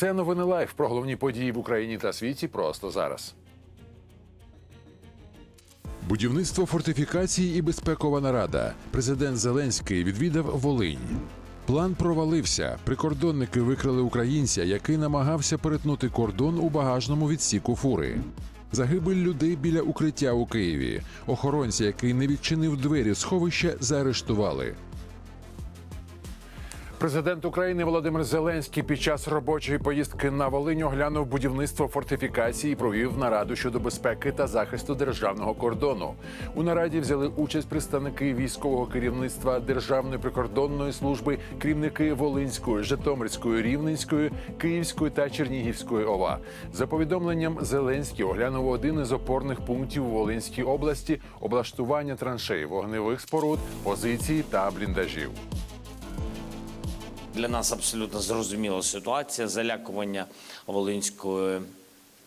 Це новини лайф про головні події в Україні та світі просто зараз. Будівництво фортифікацій і безпекова нарада. Президент Зеленський відвідав Волинь. План провалився. Прикордонники викрали українця, який намагався перетнути кордон у багажному відсіку фури. Загибель людей біля укриття у Києві. Охоронця, який не відчинив двері сховища, заарештували. Президент України Володимир Зеленський під час робочої поїздки на Волинь оглянув будівництво фортифікації і провів нараду щодо безпеки та захисту державного кордону. У нараді взяли участь представники військового керівництва Державної прикордонної служби, керівники Волинської, Житомирської, Рівненської, Київської та Чернігівської ОВА. За повідомленням Зеленський оглянув один із опорних пунктів у Волинській області облаштування траншей, вогневих споруд, позицій та бліндажів. Для нас абсолютно зрозуміла ситуація залякування Волинської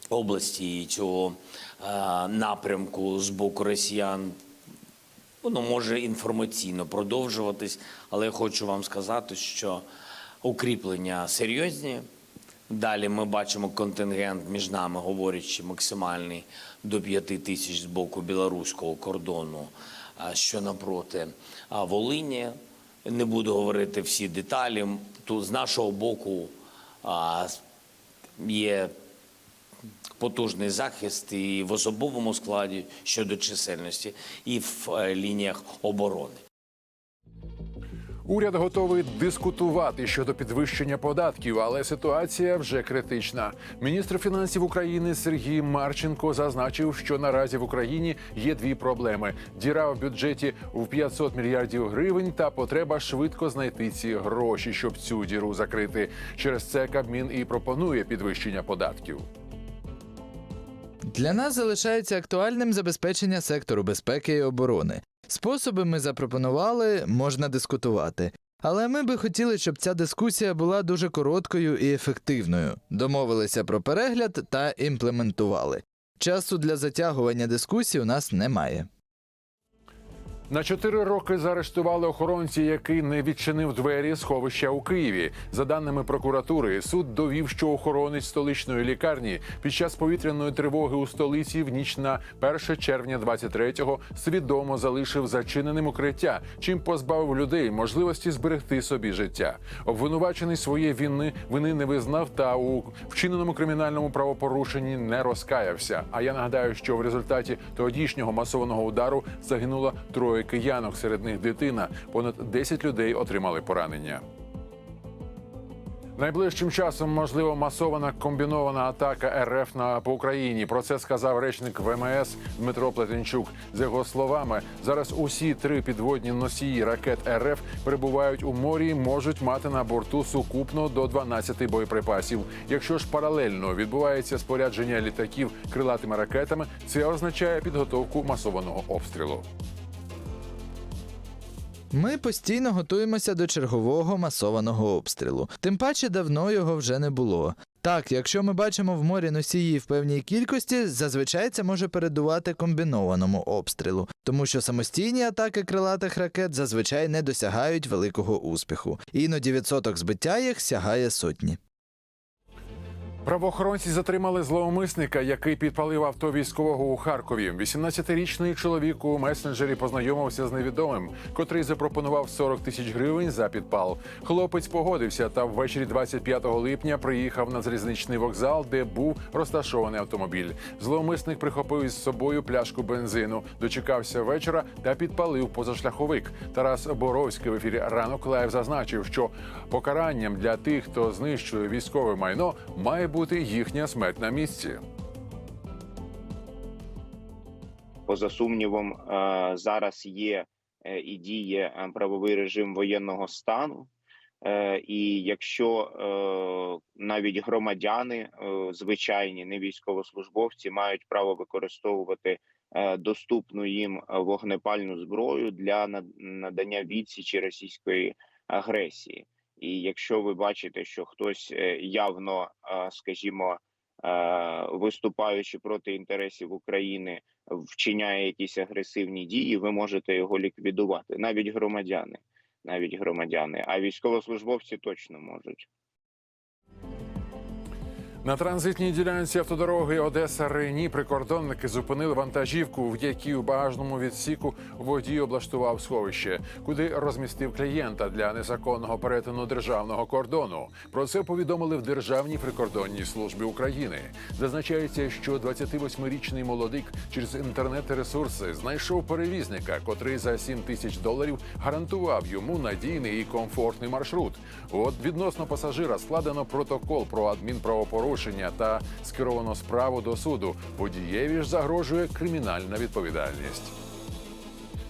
області і цього е, напрямку з боку росіян. Воно може інформаційно продовжуватись, але я хочу вам сказати, що укріплення серйозні. Далі ми бачимо контингент між нами, говорячи, максимальний до 5 тисяч з боку білоруського кордону, що напроти Волині. Не буду говорити всі деталі. Тут з нашого боку а, є потужний захист і в особовому складі щодо чисельності, і в е, лініях оборони. Уряд готовий дискутувати щодо підвищення податків, але ситуація вже критична. Міністр фінансів України Сергій Марченко зазначив, що наразі в Україні є дві проблеми: діра в бюджеті в 500 мільярдів гривень та потреба швидко знайти ці гроші, щоб цю діру закрити. Через це Кабмін і пропонує підвищення податків. Для нас залишається актуальним забезпечення сектору безпеки і оборони. Способи ми запропонували, можна дискутувати. Але ми би хотіли, щоб ця дискусія була дуже короткою і ефективною. Домовилися про перегляд та імплементували. Часу для затягування дискусій у нас немає. На чотири роки заарештували охоронці, який не відчинив двері сховища у Києві. За даними прокуратури, суд довів, що охоронець столичної лікарні під час повітряної тривоги у столиці в ніч на 1 червня 23-го свідомо залишив зачиненим укриття, чим позбавив людей можливості зберегти собі життя. Обвинувачений своєї вини вини не визнав та у вчиненому кримінальному правопорушенні не розкаявся. А я нагадаю, що в результаті тодішнього масованого удару загинуло троє киянок, серед них дитина. Понад 10 людей отримали поранення. Найближчим часом можливо масована комбінована атака РФ на по Україні. Про це сказав речник ВМС Дмитро Плетенчук. За його словами, зараз усі три підводні носії ракет РФ перебувають у морі, і можуть мати на борту сукупно до 12 боєприпасів. Якщо ж паралельно відбувається спорядження літаків крилатими ракетами, це означає підготовку масованого обстрілу. Ми постійно готуємося до чергового масованого обстрілу. Тим паче давно його вже не було. Так, якщо ми бачимо в морі носії в певній кількості, зазвичай це може передувати комбінованому обстрілу, тому що самостійні атаки крилатих ракет зазвичай не досягають великого успіху. Іноді відсоток збиття їх сягає сотні. Правоохоронці затримали зловмисника, який підпалив авто військового у Харкові. 18-річний чоловік у месенджері познайомився з невідомим, котрий запропонував 40 тисяч гривень за підпал. Хлопець погодився та ввечері 25 липня приїхав на залізничний вокзал, де був розташований автомобіль. Зловмисник прихопив із собою пляшку бензину, дочекався вечора та підпалив позашляховик. Тарас Боровський в ефірі ранок лайв зазначив, що покаранням для тих, хто знищує військове майно, має бути їхня смерть на місці. поза сумнівом, е, зараз є е, і діє е, правовий режим воєнного стану. І якщо навіть громадяни, звичайні не військовослужбовці, мають право використовувати доступну їм вогнепальну зброю для над- надання відсічі російської агресії. І якщо ви бачите, що хтось е, явно, е, скажімо, е, виступаючи проти інтересів України, вчиняє якісь агресивні дії, ви можете його ліквідувати, навіть громадяни, навіть громадяни, а військовослужбовці точно можуть. На транзитній ділянці автодороги Одеса Рені прикордонники зупинили вантажівку, в якій у багажному відсіку водій облаштував сховище, куди розмістив клієнта для незаконного перетину державного кордону. Про це повідомили в Державній прикордонній службі України. Зазначається, що 28-річний молодик через інтернет-ресурси знайшов перевізника, котрий за 7 тисяч доларів гарантував йому надійний і комфортний маршрут. От відносно пасажира складено протокол про адмінправопорушення та скеровано справу до суду. Водієві ж загрожує кримінальна відповідальність.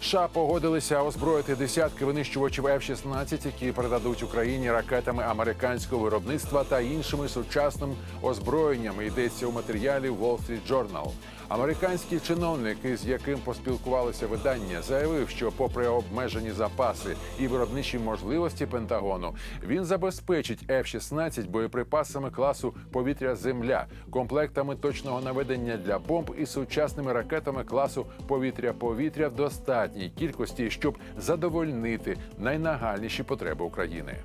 США погодилися озброїти десятки винищувачів F-16, які передадуть Україні ракетами американського виробництва та іншими сучасним озброєннями. Йдеться у матеріалі Wall Street Journal. Американський чиновник, із яким поспілкувалося видання, заявив, що, попри обмежені запаси і виробничі можливості Пентагону, він забезпечить F-16 боєприпасами класу повітря-земля, комплектами точного наведення для бомб і сучасними ракетами класу повітря-повітря в достатній кількості, щоб задовольнити найнагальніші потреби України.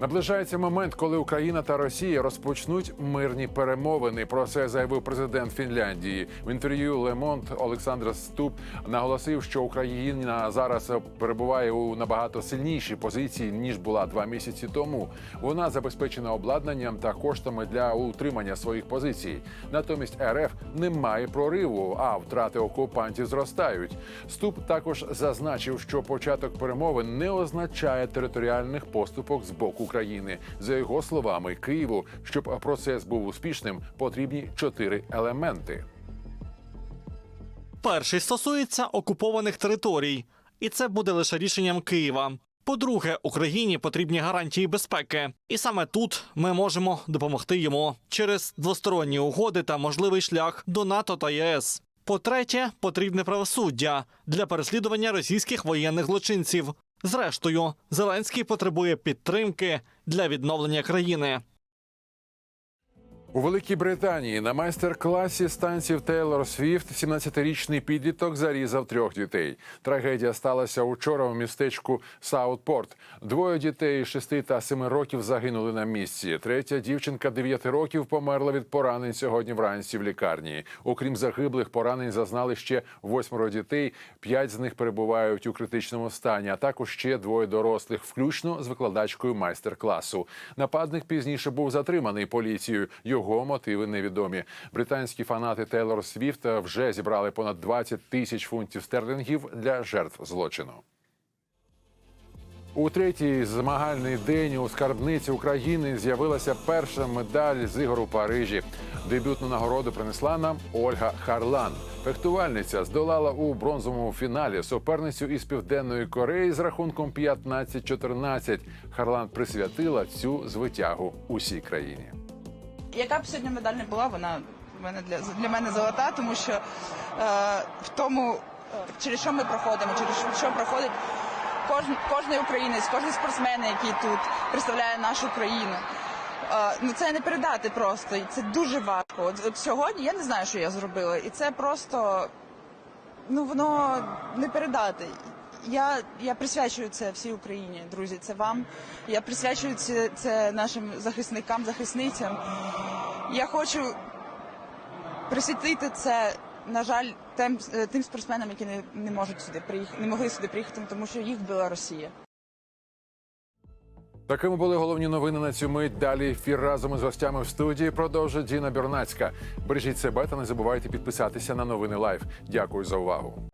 Наближається момент, коли Україна та Росія розпочнуть мирні перемовини. Про це заявив президент Фінляндії. В інтерв'ю Лемонт Олександр Ступ наголосив, що Україна зараз перебуває у набагато сильнішій позиції ніж була два місяці тому. Вона забезпечена обладнанням та коштами для утримання своїх позицій. Натомість РФ не має прориву, а втрати окупантів зростають. Ступ також зазначив, що початок перемовин не означає територіальних поступок з боку України. За його словами, Києву, щоб процес був успішним, потрібні чотири елементи. Перший стосується окупованих територій, і це буде лише рішенням Києва. По-друге, Україні потрібні гарантії безпеки, і саме тут ми можемо допомогти йому через двосторонні угоди та можливий шлях до НАТО та ЄС. По-третє, потрібне правосуддя для переслідування російських воєнних злочинців. Зрештою, Зеленський потребує підтримки для відновлення країни. У Великій Британії на майстер-класі станців Тейлор Свіфт 17-річний підліток зарізав трьох дітей. Трагедія сталася учора у містечку Саутпорт. Двоє дітей 6 та 7 років загинули на місці. Третя дівчинка 9 років померла від поранень сьогодні вранці в лікарні. Окрім загиблих, поранень зазнали ще восьмеро дітей. П'ять з них перебувають у критичному стані, а також ще двоє дорослих, включно з викладачкою майстер-класу. Нападник пізніше був затриманий поліцією. Його мотиви невідомі. Британські фанати Тейлор Свіфта вже зібрали понад 20 тисяч фунтів стерлінгів для жертв злочину. У третій змагальний день у скарбниці України з'явилася перша медаль з ігор у Парижі. Дебютну нагороду принесла нам Ольга Харлан. Фехтувальниця здолала у бронзовому фіналі суперницю із південної Кореї з рахунком 15-14. Харлан присвятила цю звитягу усій країні. Яка б сьогодні медаль не була, вона в мене для, для мене золота, тому що е, в тому, е, через що ми проходимо, через що проходить кожен, кожний українець, кожен спортсмен, який тут представляє нашу країну. Е, ну це не передати просто, і це дуже важко. От, от сьогодні я не знаю, що я зробила, і це просто ну воно не передати. Я, я присвячую це всій Україні, друзі. Це вам. Я присвячую це, це нашим захисникам, захисницям. Я хочу присвятити це, на жаль, тим, е, тим спортсменам, які не, не можуть сюди приїхати, не могли сюди приїхати, тому що їх вбила Росія. Такими були головні новини на цю мить. Далі ефір разом із гостями в студії продовжить Діна Бірнацька. Бережіть себе та не забувайте підписатися на новини Лайв. Дякую за увагу.